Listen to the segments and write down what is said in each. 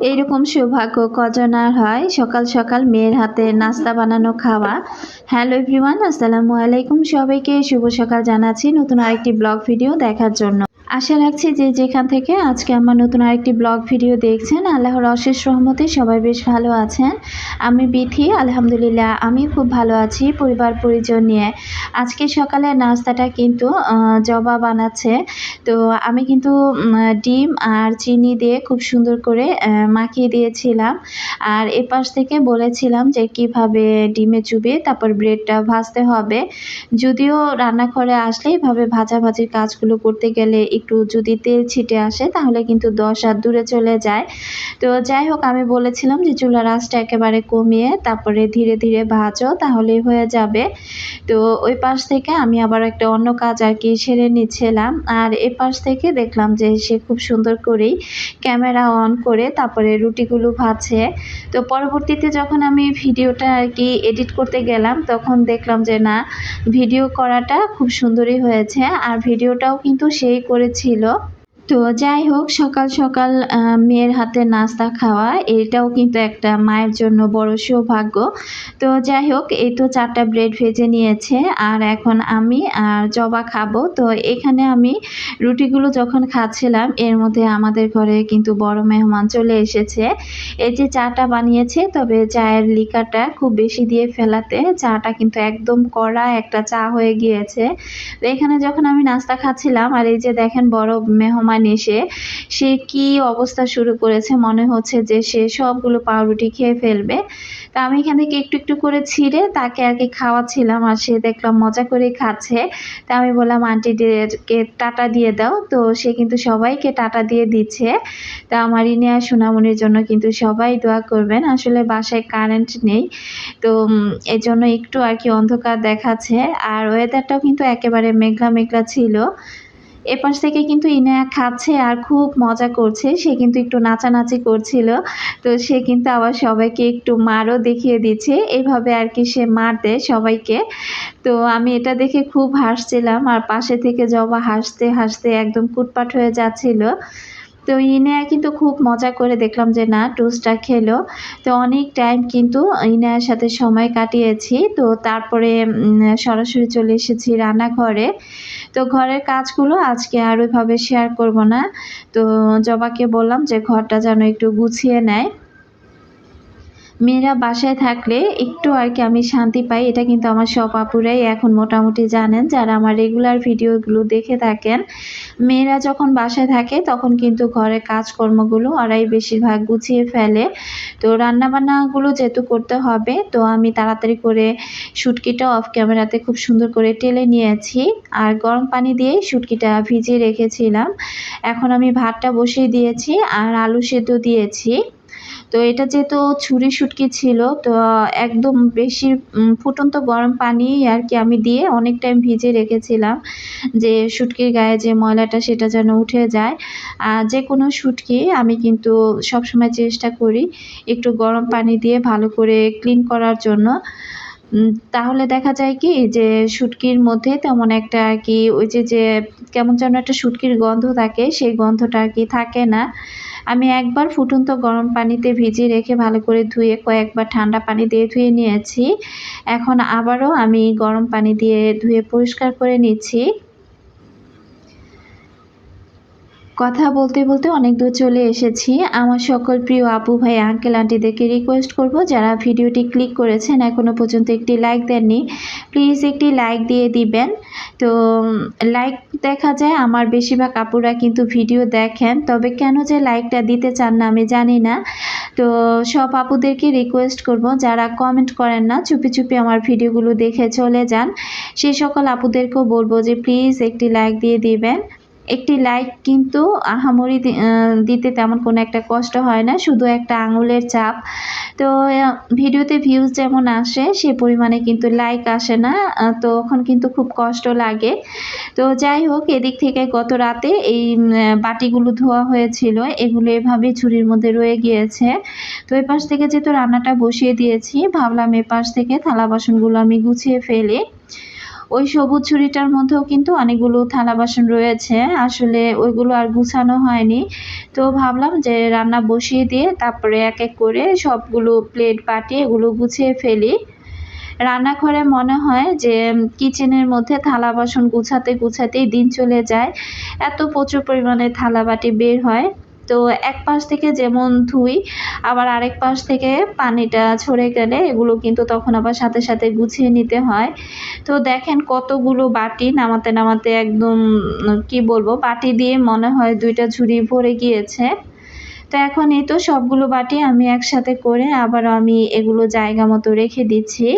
এইরকম সৌভাগ্য কজনার হয়? সকাল সকাল মেয়ের হাতে নাস্তা বানানো খাওয়া। হ্যালো এভরিওয়ান, আসসালামু আলাইকুম সবাইকে। শুভ সকাল জানাচ্ছি নতুন আরেকটি ব্লগ ভিডিও দেখার জন্য। আশা রাখছি যে যেখান থেকে আজকে আমার নতুন আরেকটি ব্লগ ভিডিও দেখছেন, আল্লাহর অশেষ রহমতে সবাই বেশ ভালো আছেন। আমি বিথি, আলহামদুলিল্লাহ আমি খুব ভালো আছি পরিবার পরিজন নিয়ে। আজকে সকালে নাস্তাটা কিন্তু জবা বানাচ্ছে। তো আমি কিন্তু ডিম আর চিনি দিয়ে খুব সুন্দর করে মাখিয়ে দিয়েছিলাম। আর এপাশ থেকে বলেছিলাম যে কীভাবে ডিমে চুবিয়ে তারপর ব্রেডটা ভাজতে হবে। যদিও রান্নাঘরে আসলে এভাবে ভাজাভাজির কাজগুলো করতে গেলে একটু যদি তেল ছিটে আসে, তাহলে কিন্তু দশ হাত দূরে চলে যায়। তো যাই হোক, আমি বলেছিলাম যে চুলার আঁচটা একেবারে কমিয়ে, তারপরে ধীরে ধীরে ভাজো, তাহলেই হয়ে যাবে। তো ওই পাশ থেকে আমি আবার একটা অন্য কাজ আর কি সেরে নিচ্ছিলাম। আর এ পাশ থেকে দেখলাম যে সে খুব সুন্দর করেই ক্যামেরা অন করে তারপরে রুটিগুলো ভাজছে তো পরবর্তীতে যখন আমি ভিডিওটা আর কি এডিট করতে গেলাম, তখন দেখলাম যে না, ভিডিও করাটা খুব সুন্দরই হয়েছে। আর ভিডিওটাও কিন্তু সেই করেছিল। তো যাই হোক, সকাল সকাল মেয়ের হাতে নাস্তা খাওয়া, এটাও কিন্তু একটা মায়ের জন্য বড় সৌভাগ্য। তো যাই হোক, এই তো চারটা ব্রেড ভেজে নিয়েছে, আর এখন আমি আর জবা খাব। তো এখানে আমি রুটিগুলো যখন খাচ্ছিলাম, এর মধ্যে আমাদের ঘরে কিন্তু বড় মেহমান চলে এসেছে। এই যে চাটা বানিয়েছে, তবে চায়ের লিকাটা খুব বেশি দিয়ে ফেলাতে চাটা কিন্তু একদম কড়া একটা চা হয়ে গিয়েছে। তো এখানে যখন আমি নাস্তা খাচ্ছিলাম, আর এই যে দেখেন বড় মেহমান এসে সে কি অবস্থা শুরু করেছে মনে হচ্ছে যে সে সবগুলো পাউরুটি খেয়ে ফেলবে। তা আমি এখান থেকে একটু একটু করে ছিঁড়ে তাকে আর কি খাওয়াচ্ছিলাম আর সে দেখলাম মজা করে খাচ্ছে। তা আমি বললাম আন্টিদেরকে টাটা দিয়ে দাও। তো সে কিন্তু সবাইকে টাটা দিয়ে দিচ্ছে। তা আমার ইনিয়া সোনামনির জন্য কিন্তু সবাই দোয়া করবেন। আসলে বাসায় কারেন্ট নেই। তো উম, এই জন্য একটু আর কি অন্ধকার দেখাচ্ছে। আর ওয়েদারটাও কিন্তু একেবারে মেঘলা মেঘলা ছিল। এপাশ থেকে কিন্তু ইনায়া খাচ্ছে আর খুব মজা করছে। সে কিন্তু একটু নাচানাচি করছিল। তো সে কিন্তু আবার সবাইকে একটু মারও দেখিয়ে দিচ্ছে। এইভাবে আর কি সে মার দেয় সবাইকে। তো আমি এটা দেখে খুব হাসছিলাম। আর পাশে থেকে জবা হাসতে হাসতে একদম কুটপাট হয়ে যাচ্ছিল। তো ইনায়া কিন্তু খুব মজা করে দেখলাম যে, না টোস্টটা খেলো। তো অনেক টাইম কিন্তু ইনায়ার সাথে সময় কাটিয়েছি। তো তারপরে সরাসরি চলে এসেছি রান্নাঘরে। তো ঘরের কাজগুলো আজকে আর ওইভাবে শেয়ার করব না। তো জবাকে বললাম যে ঘরটা যেন একটু গুছিয়ে নেয়। মেয়েরা বাসায় থাকলে একটু আর কি আমি শান্তি পাই, এটা কিন্তু আমার সব আপুরাই এখন মোটামুটি জানেন, যারা আমার রেগুলার ভিডিওগুলো দেখে থাকেন। মেয়েরা যখন বাসায় থাকে তখন কিন্তু ঘরের কাজকর্মগুলো ওরাই বেশিরভাগ গুছিয়ে ফেলে। তো রান্নাবান্নাগুলো যেহেতু করতে হবে, তো আমি তাড়াতাড়ি করে শুটকিটা অফ ক্যামেরাতে খুব সুন্দর করে টেলে নিয়েছি। আর গরম পানি দিয়ে শুটকিটা ভিজিয়ে রেখেছিলাম। এখন আমি ভাতটা বসিয়ে দিয়েছি আর আলু সেদ্ধ দিয়েছি। তো এটা যেহেতু ছুরি শুটকি ছিল, তো একদম বেশি ফুটন্ত গরম পানি আর কি আমি দিয়ে অনেক টাইম ভিজে রেখেছিলাম যে শুটকির গায়ে যে ময়লাটা সেটা যেন উঠে যায়। আর যে কোনো শুটকি আমি কিন্তু সবসময় চেষ্টা করি একটু গরম পানি দিয়ে ভালো করে ক্লিন করার জন্য। তাহলে দেখা যায় কি যে শুটকির মধ্যে তেমন একটা আর কি ওই যে যে কেমন যেন একটা শুটকির গন্ধ থাকে, সেই গন্ধটা আর কি থাকে না। আমি একবার ফুটন্ত গরম পানিতে ভিজিয়ে রেখে ভালো করে ধুয়ে কয়েকবার ঠান্ডা পানি দিয়ে ধুয়ে নিয়েছি। এখন আবারও আমি গরম পানি দিয়ে ধুয়ে পরিষ্কার করে নিচ্ছি। কথা বলতে বলতে অনেক দূর চলে এসেছি। আমার সকল প্রিয় আপু ভাই আঙ্কেল আন্টিদেরকে রিকোয়েস্ট করব, যারা ভিডিওটি ক্লিক করেছেন এখনও পর্যন্ত একটি লাইক দেননি প্লিজ একটি লাইক দিয়ে দিবেন। তো লাইক দেখা যায়, আমার বেশিরভাগ আপুরা কিন্তু ভিডিও দেখেন, তবে কেন যে লাইকটা দিতে চান না আমি জানি না। তো, সব আপুদেরকে রিকোয়েস্ট করব, যারা কমেন্ট করেন না, চুপি চুপি আমার ভিডিওগুলো দেখে চলে যান। সেই সকল আপুদেরকেও বলব যে প্লিজ একটি লাইক দিয়ে দিবেন। একটি লাইক কিন্তু আহামরি দিতে তেমন কোনো একটা কষ্ট হয় না শুধু একটা আঙুলের চাপ। তো ভিডিওতে ভিউজ যেমন আসে সে পরিমাণে কিন্তু লাইক আসে না আহ, তখন কিন্তু খুব কষ্ট লাগে। তো যাই হোক এদিক থেকে গত রাতে এই বাটিগুলো ধোয়া হয়েছিল এগুলো এভাবে ঝুড়ির মধ্যে রয়ে গিয়েছে। তো এই পাশ থেকে যেহেতু রান্নাটা বসিয়ে দিয়েছি ভাবলাম এ পাশ থেকে থালা বাসনগুলো আমি গুছিয়ে ফেলি। ওই সবুজ ছুরিটার মধ্যেও কিন্তু অনেকগুলো থালা বাসন রয়েছে। আসলে ওইগুলো আর গুছানো হয়নি। তো ভাবলাম যে রান্না বসিয়ে দিয়ে তারপরে এক এক করে সবগুলো প্লেট পাটি এগুলো গুছিয়ে ফেলি। রান্নাঘরে মনে হয় যে কিচেনের মধ্যে থালা বাসন গুছাতে গুছাতেই দিন চলে যায়। এত প্রচুর পরিমাণে থালা বাটি বের হয়। তো এক পাশ থেকে যেমন ধুই, আবার আরেক পাশ থেকে পানিটা ছড়ে গেলে এগুলো কিন্তু তখন আবার সাথে সাথে গুছিয়ে নিতে হয়। তো দেখেন কতগুলো বাটি নামাতে নামাতে একদম, কি বলব, বাটি দিয়ে মনে হয় দুইটা ঝুড়ি ভরে গিয়েছে। তো এখন এই তো সবগুলো বাটি আমি একসাথে করে আবার আমি এগুলো জায়গা মতো রেখে দিচ্ছি।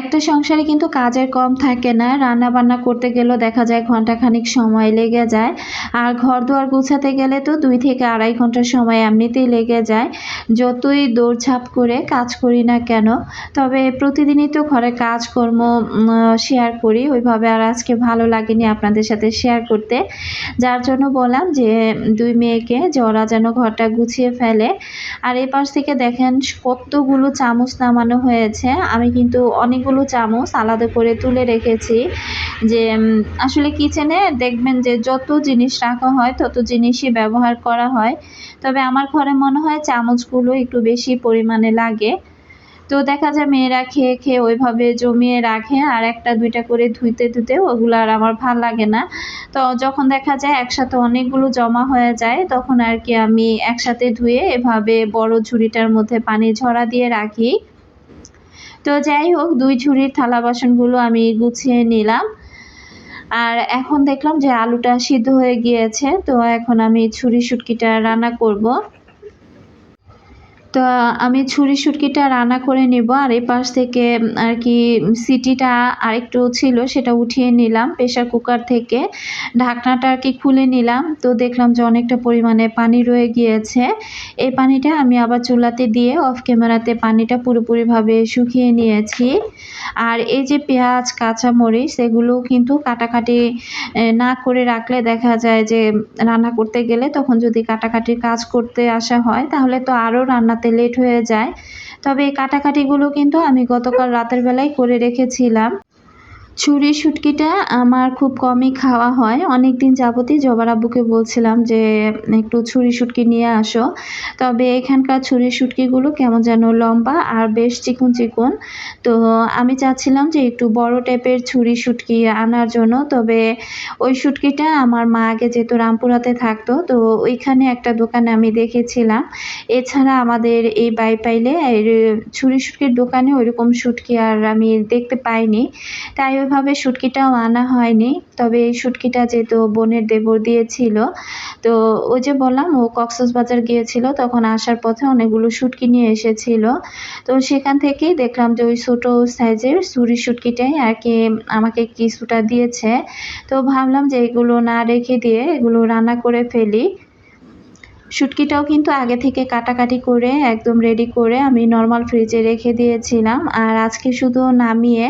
একটা সংসারে কিন্তু কাজের কম থাকে না রান্না বান্না করতে গেলেও দেখা যায় ঘন্টাখানিক সময় লেগে যায়, আর ঘর দুয়ার গুছাতে গেলে তো দুই থেকে আড়াই ঘণ্টার সময় এমনিতেই লেগে যায়, যতই দৌড়ঝাঁপ করে কাজ করি না কেন, তবে প্রতিদিনই তো ঘরে কাজকর্ম শেয়ার করি, ওইভাবে আর আজকে ভালো লাগেনি আপনাদের সাথে শেয়ার করতে, যার জন্য বললাম যে দুই মেয়েকে ওরা যেন ঘরটা গুছিয়ে ফেলে, আর এই পাশ থেকে দেখেন কতগুলো চামচ নামানো হয়েছে, আমি কিন্তু অনেক অনেকগুলো চামচ আলাদা করে তুলে রেখেছি যে আসলে কিচেনে দেখবেন যে যত জিনিস রাখা হয়, তত জিনিসই ব্যবহার করা হয়। তবে আমার ঘরে মনে হয় চামচগুলো একটু বেশি পরিমাণে লাগে। তো দেখা যায় মেয়েরা খেয়ে খেয়ে ওইভাবে জমিয়ে রাখে আর একটা, দুইটা করে ধুইতে ধুতে ওগুলো আর আমার ভালো লাগে না। তো যখন দেখা যায় একসাথে অনেকগুলো জমা হয়ে যায়, তখন আর কি আমি একসাথে ধুয়ে এভাবে বড় ঝুড়িটার মধ্যে পানি ঝরা দিয়ে রাখি। তো যাই হোক, দুই ঝুড়ির থালা বাসনগুলো আমি গুছিয়ে নিলাম। আর এখন দেখলাম যে আলুটা সিদ্ধ হয়ে গিয়েছে, তো এখন আমি ছুরি শুটকিটা রান্না করব। তো আমি ছুরি সুটকিটা রান্না করে নেব আর এই পাশ থেকে আর কি, সিটিটা আরেকটু ছিল সেটা উঠিয়ে নিলাম প্রেশার কুকার থেকে। ঢাকনাটা আর কি খুলে নিলাম তো দেখলাম যে অনেকটা পরিমাণে পানি রয়ে গিয়েছে। এই পানিটা আমি আবার চুলাতে দিয়ে অফ ক্যামেরাতে পানিটা পুরোপুরিভাবে শুকিয়ে নিয়েছি। আর এই যে পেঁয়াজ, কাঁচামরিচ সেগুলো কিন্তু কাটাকাটি না করে রাখলে দেখা যায় যে রান্না করতে গেলে তখন যদি কাটাকাটির কাজ করতে আসা হয় তাহলে তো আরও রান্নাতে লেট হয়ে যায়। তবে কাটাকাটিগুলো কিন্তু আমি গতকাল রাতের বেলায় করে রেখেছিলাম। ছুরি শুটকিটা আমার খুব কমই খাওয়া হয়। অনেক দিন যাবতই জবার আব্বুকে বলছিলাম যে, একটু ছুরি শুটকি নিয়ে আসো। তবে এখানকার ছুরি শুটকিগুলো কেমন যেন লম্বা আর বেশ চিকন চিকন তো আমি চাচ্ছিলাম যে একটু বড় টাইপের ছুরি শুটকি আনার জন্য। তবে ওই শুটকিটা আমার মা আগে যেহেতু রামপুরাতে থাকতো, তো ওইখানে একটা দোকানে আমি দেখেছিলাম। এছাড়া আমাদের এই বাই বাইপাইলে ছুরি শুটকির দোকানে ওইরকম শুটকি আর আমি দেখতে পাইনি। তাই ওইভাবে শুটকিটাও আনা হয়নি। তবে এই শুটকিটা যেহেতু বোনের দেবর দিয়েছিল, তো ওই যে বললাম, ও বাজার গিয়েছিল, তখন আসার পথে অনেকগুলো শুটকি নিয়ে এসেছিল। তো সেখান থেকেই দেখলাম যে ওই ছোটো সাইজের সুরি শুটকিটাই আর কি আমাকে কিছুটা দিয়েছে। তো ভাবলাম যে এগুলো না রেখে দিয়ে এগুলো রান্না করে ফেলি। শুটকিটাও কিন্তু আগে থেকে কাটাকাটি করে, একদম রেডি করে আমি নর্মাল ফ্রিজে রেখে দিয়েছিলাম। আর আজকে শুধু নামিয়ে,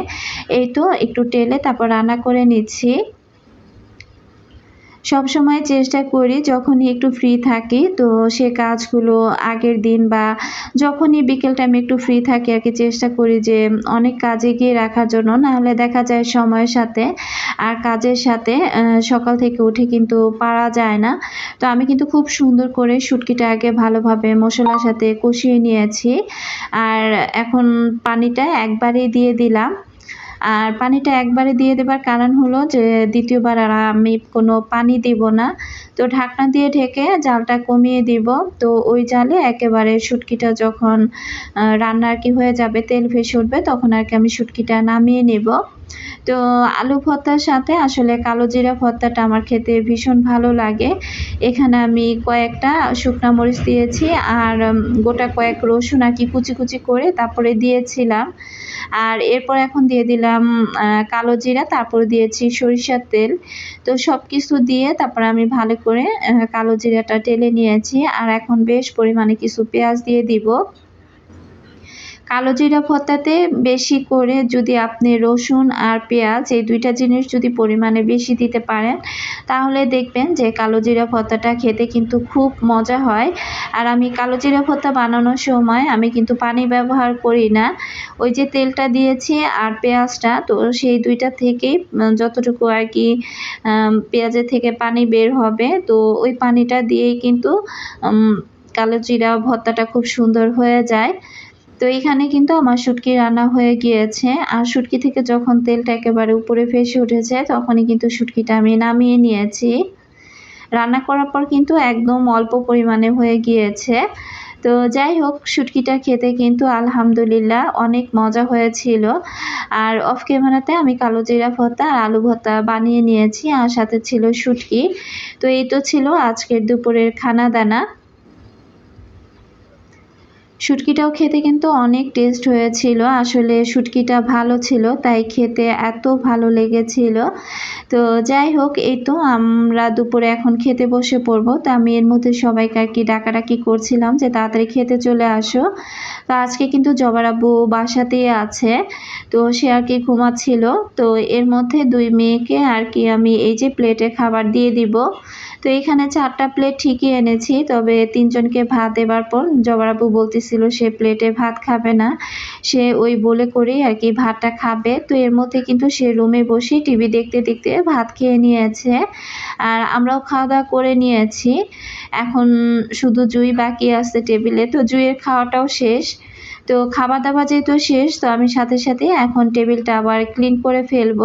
এই তো একটু টেলে তারপর রান্না করে নিচ্ছি। সব সময় চেষ্টা করি যখনই একটু ফ্রি থাকি। তো সে কাজগুলো আগের দিন বা যখনই বিকেল টাইমে একটু ফ্রি থাকি আর কি, চেষ্টা করি যে অনেক কাজে গিয়ে রাখার জন্য। নাহলে দেখা যায় সময়ের সাথে আর কাজের সাথে সকাল থেকে উঠে কিন্তু পারা যায় না। তো আমি কিন্তু খুব সুন্দর করে শুটকিটা আগে ভালোভাবে মশলার সাথে কষিয়ে নিয়েছি। আর এখন পানিটা একবারেই দিয়ে দিলাম। আর পানিটা একবারে দিয়ে দেবার কারণ হলো যে দ্বিতীয়বার আর আমি কোনো পানি দিব না। তো ঢাকনা দিয়ে ঢেকে জালটা কমিয়ে দিব। তো ওই জালে একেবারে শুটকিটা যখন রান্না আর কি হয়ে যাবে, তেল ভেসে উঠবে, তখন আর কি আমি শুটকিটা নামিয়ে নেব। তো আলু ভর্তার সাথে আসলে কালো জিরা ভর্তাটা আমার খেতে ভীষণ ভালো লাগে। এখানে আমি কয়েকটা শুকনো মরিচ দিয়েছি আর গোটা কয়েক রসুন আর কি কুচি কুচি করে তারপরে দিয়েছিলাম। আর এরপর এখন দিয়ে দিলাম কালো জিরা, তারপর দিয়েছি সরিষার তেল। তো সব কিছু দিয়ে তারপর আমি ভালো করে কালো জিরাটা টেলে নিয়েছি। আর এখন বেশ পরিমাণে কিছু পেঁয়াজ দিয়ে দিব। কালো জিরা ভর্তাতে বেশি করে যদি আপনি রসুন আর পেঁয়াজ, এই দুইটা জিনিস যদি পরিমাণে বেশি দিতে পারেন, তাহলে দেখবেন যে কালো জিরা ভর্তাটা খেতে কিন্তু খুব মজা হয়। আর আমি কালো জিরা ভর্তা বানানোর সময় আমি কিন্তু পানি ব্যবহার করি না। ওই যে তেলটা দিয়েছি আর পেঁয়াজটা, তো সেই দুইটা থেকেই যতটুকু আর কি পেঁয়াজের থেকে পানি বের হবে, তো ওই পানিটা দিয়েই কিন্তু কালো জিরা ভর্তাটা খুব সুন্দর হয়ে যায়। তো এখানে কিন্তু আমার শুটকি রান্না হয়ে গিয়েছে। আর শুটকি থেকে যখন তেলটা একেবারে উপরে ফেসে উঠেছে, তখনই কিন্তু শুটকিটা আমি নামিয়ে নিয়েছি। রান্না করার পর কিন্তু একদম অল্প পরিমাণে হয়ে গিয়েছে। তো যাই হোক, শুটকিটা খেতে কিন্তু আলহামদুলিল্লাহ অনেক মজা হয়েছিল। আর অফ ক্যামেরাতে আমি কালো জিরা ভর্তা আর আলু ভর্তা বানিয়ে নিয়েছি, আর সাথে ছিল শুটকি। তো এই তো ছিল আজকের দুপুরের খানা দানা শুটকিটাও খেতে কিন্তু অনেক টেস্ট হয়েছিল। আসলে শুটকিটা ভালো ছিল, তাই খেতে এত ভালো লেগেছিল। তো যাই হোক, এই তো আমরা দুপুরে এখন খেতে বসে পড়ব। তো আমি এর মধ্যে সবাইকে আর কি ডাকাডাকি করছিলাম যে তাড়াতাড়ি খেতে চলে আসো। তো আজকে কিন্তু জবার আব্বু বাসাতেই আছে, তো সে আর কি ঘুমাচ্ছিল। তো এর মধ্যে দুই মেয়েকে আর কি আমি এই যে প্লেটে খাবার দিয়ে দিব। তো এখানে চারটা প্লেট ঠিকই এনেছি, তবে তিনজনকে ভাত দেবার পর জবরাবু বলতেছিল সে প্লেটে ভাত খাবে না। সে ওই বলে করেই আর কি ভাতটা খাবে। তো এর মধ্যে কিন্তু সে রুমে বসে টিভি দেখতে দেখতে ভাত খেয়ে নিয়েছে আর আমরাও খাওয়া দাওয়া করে নিয়েছি। এখন শুধু জুই বাকি আছে টেবিলে তো জুইয়ের খাওয়াটাও শেষ। তো খাবার দাবার যেহেতু শেষ, তো আমি সাথে সাথে এখন টেবিলটা আবার ক্লিন করে ফেলব।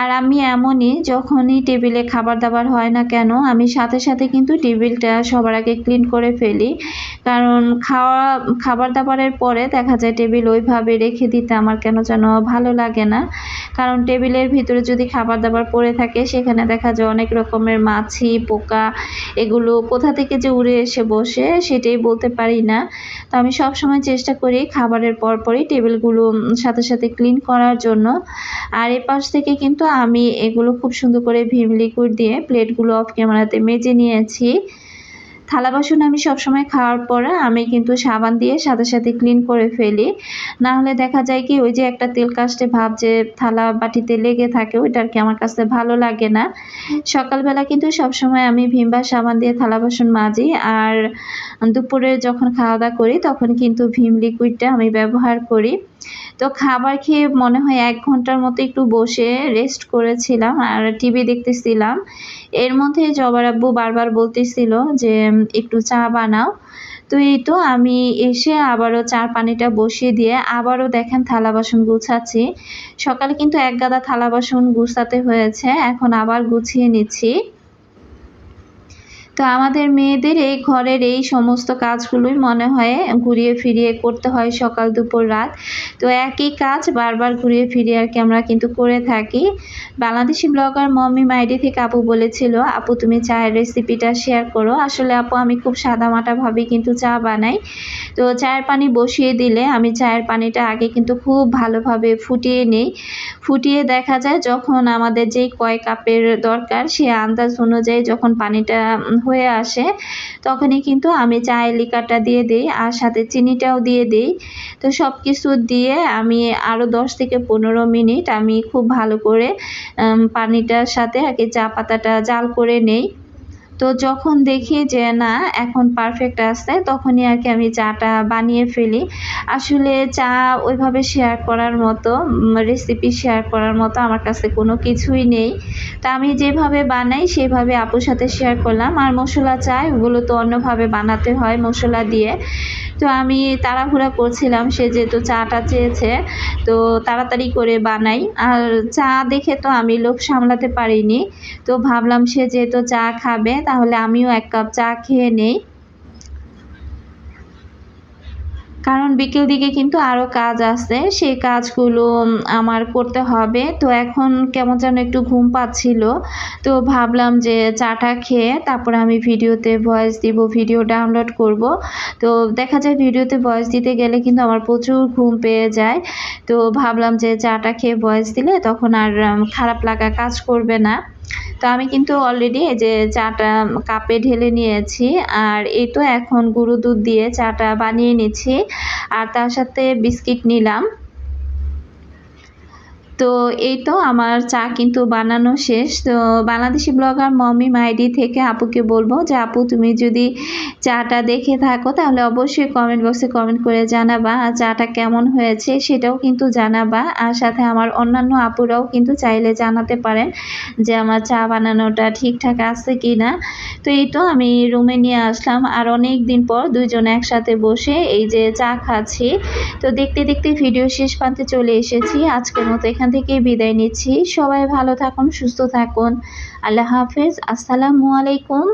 আর আমি এমনই, যখনই টেবিলে খাবার দাবার হয় না কেন, আমি সাথে সাথে কিন্তু টেবিলটা সবার আগে ক্লিন করে ফেলি। কারণ খাওয়া খাবার দাবারের পরে দেখা যায় টেবিল ওইভাবে রেখে দিতে আমার কেন যেন ভালো লাগে না। কারণ টেবিলের ভিতরে যদি খাবার দাবার পড়ে থাকে, সেখানে দেখা যায় অনেক রকমের মাছি, পোকা, এগুলো কোথা থেকে যে উড়ে এসে বসে, সেটাই বলতে পারি না। তো আমি সব সময় চেষ্টা করি খাবারের পরপরই টেবিলগুলো সাথে সাথে ক্লিন করার জন্য। আর এ পাশ থেকে কিন্তু আমি এগুলো খুব সুন্দর করে ভিম লিকুইড দিয়ে প্লেটগুলো অফ ক্যামেরাতে মেজে নিয়েছি। থালা বাসন আমি সবসময় খাওয়ার পরে আমি কিন্তু সাবান দিয়ে সাথে সাথে ক্লিন করে ফেলি। না হলে দেখা যায় কি ওই যে একটা তেল কাস্টে ভাব যে থালা বাটিতে লেগে থাকে, ওইটা আর কি আমার কাছে ভালো লাগে না। সকালবেলা কিন্তু সবসময় আমি ভিমবা সাবান দিয়ে থালা বাসন মাজি আর দুপুরে যখন খাওয়া দাওয়া করি তখন কিন্তু ভিম লিকুইডটা আমি ব্যবহার করি। তো খাবার খেয়ে মনে হয় এক ঘণ্টার মতো একটু বসে রেস্ট করেছিলাম আর টিভি দেখতেছিলাম। এর মধ্যে জবার আব্বু বারবার বলতেছিল যে একটু চা বানাও। তো এই তো আমি এসে আবারও চার পানিটা বসিয়ে দিয়ে আবারও দেখেন থালা বাসন গুছাচ্ছি। সকালে কিন্তু এক গাদা থালা বাসন গুছাতে হয়েছে, এখন আবার গুছিয়ে নিচ্ছি। তো আমাদের মেয়েদের এই ঘরের এই সমস্ত কাজগুলোই মনে হয় ঘুরিয়ে ফিরিয়ে করতে হয় সকাল, দুপুর, রাত। তো একই কাজ বারবার ঘুরিয়ে ফিরিয়ে আর কি আমরা কিন্তু করে থাকি। বাংলাদেশি ব্লগার মম্মি মাইডি থেকে আপু বলেছিল, আপু, তুমি চায়ের রেসিপিটা শেয়ার করো। আসলে আপু, আমি খুব সাদামাটাভাবে কিন্তু চা বানাই। তো চায়ের পানি বসিয়ে দিলে আমি চায়ের পানিটা আগে কিন্তু খুব ভালোভাবে ফুটিয়ে নিই। ফুটিয়ে দেখা যায় যখন আমাদের যেই কয় কাপের দরকার, সে আন্দাজ অনুযায়ী যখন পানিটা হয়ে আসে, তখনই কিন্তু আমি চায়ের লিকারটা দিয়ে দিই আর সাথে চিনিটাও দিয়ে দিই। তো সব কিছু দিয়ে আমি আরও দশ থেকে পনেরো মিনিট আমি খুব ভালো করে পানিটার সাথে কি চা পাতাটা জাল করে নেই। তো যখন দেখি যে না, এখন পারফেক্ট আছে, তখনই আর কি আমি চাটা বানিয়ে ফেলি। আসলে চা ওইভাবে শেয়ার করার মতো রেসিপি শেয়ার করার মতো আমার কাছে কোনো কিছুই নেই। তা আমি যেভাবে বানাই, সেভাবে আপুর সাথে শেয়ার করলাম। আর মশলা চা ওগুলো তো অন্যভাবে বানাতে হয় মশলা দিয়ে। তো আমি তাড়াহুড়া করছিলাম, সে যেহেতু চাটা চেয়েছে, তো তাড়াতাড়ি করে বানাই। আর চা দেখে তো আমি লোভ সামলাতে পারিনি, তো ভাবলাম সে যেহেতু চা খাবে, তাহলে আমিও এক কাপ চা খেয়ে নেই। কারণ বিকেল দিকে কিন্তু আরও কাজ আছে, সেই কাজগুলো আমার করতে হবে। তো এখন কেমন যেন একটু ঘুম পাচ্ছিল। তো ভাবলাম যে চাটা খেয়ে তারপরে আমি ভিডিওতে ভয়েস দিব ভিডিও ডাউনলোড করব। তো দেখা যায় ভিডিওতে ভয়েস দিতে গেলে কিন্তু আমার প্রচুর ঘুম পেয়ে যায়। তো ভাবলাম যে চাটা খেয়ে ভয়েস দিলে তখন আর খারাপ লাগা কাজ করবে না। তো আমি কিন্তু অলরেডি এই যে চাটা কাপে ঢেলে নিয়েছি, আর এই তো এখন গুঁড়ো দুধ দিয়ে চাটা বানিয়ে নিচ্ছি, আর তার সাথে বিস্কিট নিলাম। তো এই তো আমার চা কিন্তু বানানো শেষ। তো বাংলাদেশি ব্লগার মমি মাইডি থেকে আপুকে বলব যে, আপু, তুমি যদি চাটা দেখে থাকো, তাহলে অবশ্যই কমেন্ট বক্সে কমেন্ট করে জানাবা আর চাটা কেমন হয়েছে সেটাও কিন্তু জানাবা। আর সাথে আমার অন্যান্য আপুরাও কিন্তু চাইলে জানাতে পারেন যে, আমার চা বানানোটা ঠিকঠাক আছে কি না তো এই তো আমি রুমে নিয়ে আসলাম। আর অনেক দিন পর দুইজন একসাথে বসে এই যে চা খাচ্ছি। তো দেখতে দেখতে ভিডিও শেষ প্রান্তে চলে এসেছি। আজকের মতো এখান থেকে বিদায় নিচ্ছি। সবাই ভালো থাকুন সুস্থ থাকুন। আল্লাহ হাফেজ। আসসালামু আলাইকুম।